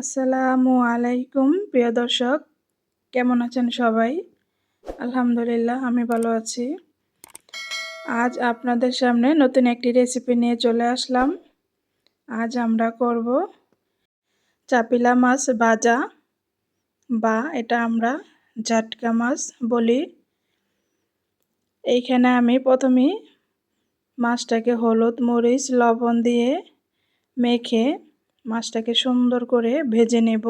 আসসালামু আলাইকুম, প্রিয় দর্শক। কেমন আছেন সবাই? আলহামদুলিল্লাহ, আমি ভালো আছি। আজ আপনাদের সামনে নতুন একটি রেসিপি নিয়ে চলে আসলাম। আজ আমরা করব চাপিলা মাছ ভাজা বা এটা আমরা জাটকা মাছ বলি। এইখানে আমি প্রথমেই মাছটাকে হলুদ, মরিচ, লবণ দিয়ে মেখে মাছটাকে সুন্দর করে ভেজে নেব।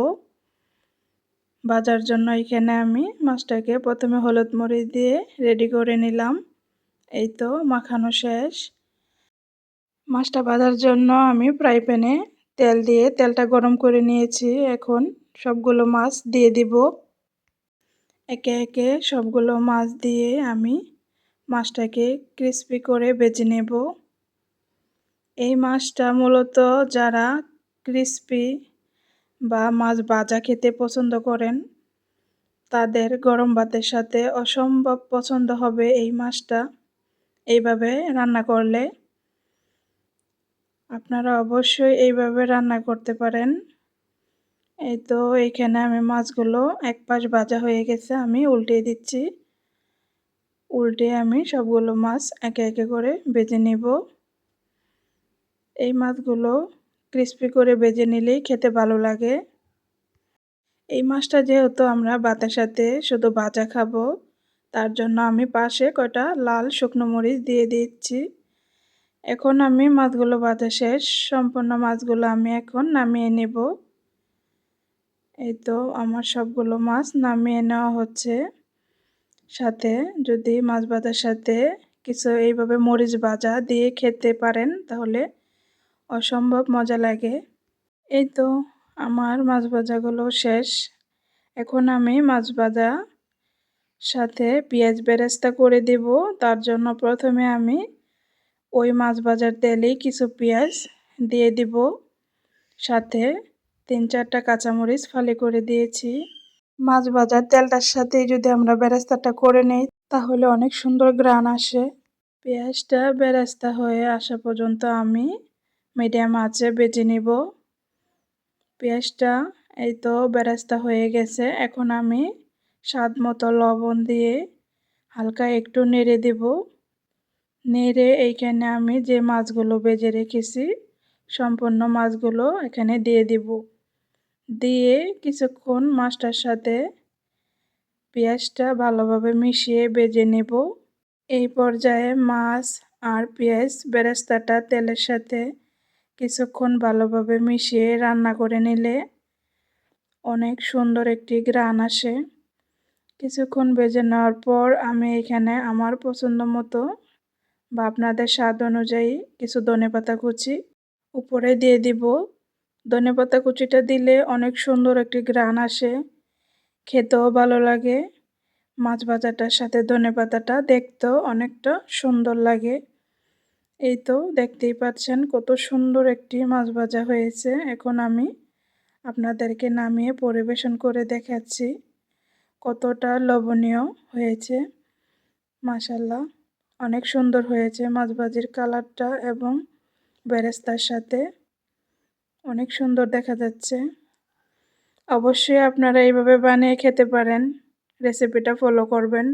ভাজার জন্য এখানে আমি মাছটাকে প্রথমে হলুদ মরিচ দিয়ে রেডি করে নিলাম। এই তো মাখানো শেষ। মাছটা ভাজার জন্য আমি ফ্রাই প্যানে তেল দিয়ে তেলটা গরম করে নিয়েছি। এখন সবগুলো মাছ দিয়ে দিব। একে একে সবগুলো মাছ দিয়ে আমি মাছটাকে ক্রিস্পি করে বেজে নেব। এই মাছটা মূলত যারা ক্রিসপি বা মাছ ভাজা খেতে পছন্দ করেন, তাদের গরম ভাতের সাথে অসম্ভব পছন্দ হবে এই মাছটা। এইভাবে রান্না করলে আপনারা অবশ্যই এইভাবে রান্না করতে পারেন। এই তো এইখানে আমি মাছগুলো এক পাশ ভাজা হয়ে গেছে, আমি উল্টে দিচ্ছি। উল্টে আমি সবগুলো মাছ একে একে করে বেজে নেব। এই মাছগুলো ক্রিস্পি করে বেজে নিলেই খেতে ভালো লাগে। এই মাছটা যেহেতু আমরা ভাতের সাথে শুধু ভাজা খাব, তার জন্য আমি পাশে কয়টা লাল শুকনো মরিচ দিয়ে দিচ্ছি। এখন আমি মাছগুলো ভাজা শেষ, সম্পূর্ণ মাছগুলো আমি এখন নামিয়ে নেব। এই তো আমার সবগুলো মাছ নামিয়ে নেওয়া হচ্ছে। সাথে যদি মাছ ভাজার সাথে কিছু এইভাবে মরিচ ভাজা দিয়ে খেতে পারেন, তাহলে অসম্ভব মজা লাগে। এই তো, আমার মাছ ভাজাগুলো শেষ। এখন আমি মাছ ভাজা সাথে পেঁয়াজ বেরেস্তা করে দেব। তার জন্য প্রথমে আমি ওই মাছ ভাজার তেলেই কিছু পেঁয়াজ দিয়ে দিব। সাথে তিন চারটা কাঁচামরিচ ফালি করে দিয়েছি। মাছ ভাজার তেলটার সাথে যদি আমরা বেরেস্তাটা করে নেই, তাহলে অনেক সুন্দর গ্রান আসে। পেঁয়াজটা বেরেস্তা হয়ে আসা পর্যন্ত আমি মিডিয়াম আঁচে বেজে নিব। পেঁয়াজটা এই তো বেরেস্তা হয়ে গেছে। এখন আমি স্বাদ মতো লবণ দিয়ে হালকা একটু নেড়ে দেব। নেড়ে এইখানে আমি যে মাছগুলো বেজে রেখেছি, সম্পূর্ণ মাছগুলো এখানে দিয়ে দিব। দিয়ে কিছুক্ষণ মাছটার সাথে পেঁয়াজটা ভালোভাবে মিশিয়ে বেজে নেব। এই পর্যায়ে মাছ আর পেঁয়াজ বেরেস্তাটা তেলের সাথে কিছুক্ষণ ভালোভাবে মিশিয়ে রান্না করে নিলে অনেক সুন্দর একটি গ্রান আসে। কিছুক্ষণ বেজে নেওয়ার পর আমি এখানে আমার পছন্দ মতো বা আপনাদের স্বাদ অনুযায়ী কিছু ধনে পাতা কুচি উপরে দিয়ে দিব। ধনে পাতা কুচিটা দিলে অনেক সুন্দর একটি গ্রান আসে। খেতেও ভালো লাগে। মাছ ভাজাটার সাথে ধনে পাতাটা দেখতেও অনেকটা সুন্দর লাগে। এই তো দেখতেই পাচ্ছেন কত সুন্দর একটি মাছ ভাজা হয়েছে। এখন আমি আপনাদেরকে নামিয়ে পরিবেশন করে দেখাচ্ছি কতটা লবণীয় হয়েছে। মাসাল্লাহ অনেক সুন্দর হয়েছে মাছ ভাজির কালারটা এবং বেরেস্তার সাথে অনেক সুন্দর দেখা যাচ্ছে। অবশ্যই আপনারা এইভাবে বানিয়ে খেতে পারেন, রেসিপিটা ফলো করবেন।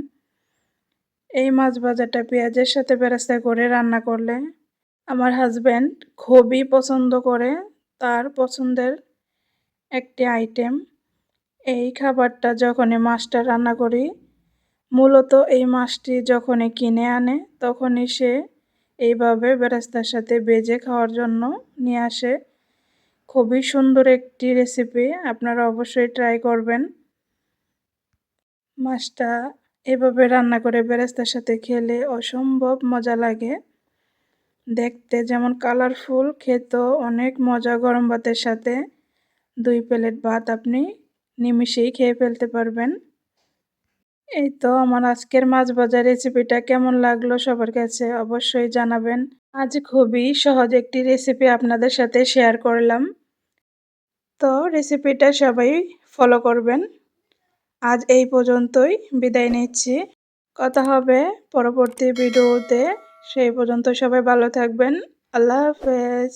এই মাছ ভাজাটা পেঁয়াজের সাথে বেরেস্তা করে রান্না করলে আমার হাজব্যান্ড খুবই পছন্দ করে তার পছন্দের একটি আইটেম এই খাবারটা যখনই মাছটা রান্না করি, মূলত এই মাছটি যখনই কিনে আনে, তখনই সে এইভাবে বেরেস্তার সাথে বেজে খাওয়ার জন্য নিয়ে আসে। খুবই সুন্দর একটি রেসিপি আপনারা অবশ্যই ট্রাই করবেন। মাছটা এভাবে রান্না করে বেরেস্তার সাথে খেলে অসম্ভব মজা লাগে। দেখতে যেমন কালারফুল খেতেও অনেক মজা গরম ভাতের সাথে। দুই প্লেট ভাত আপনি নিমিশেই খেয়ে ফেলতে পারবেন। এই তো আমার আজকের মাছ ভাজা রেসিপিটা কেমন লাগল সবার কাছে অবশ্যই জানাবেন। আজ খুবই সহজ একটি রেসিপি আপনাদের সাথে শেয়ার করলাম। তো রেসিপিটা সবাই ফলো করবেন। আজ এই পর্যন্তই বিদায় নিচ্ছি। কথা হবে পরবর্তী ভিডিওতে। সেই পর্যন্ত সবাই ভালো থাকবেন। আল্লাহ হাফেজ।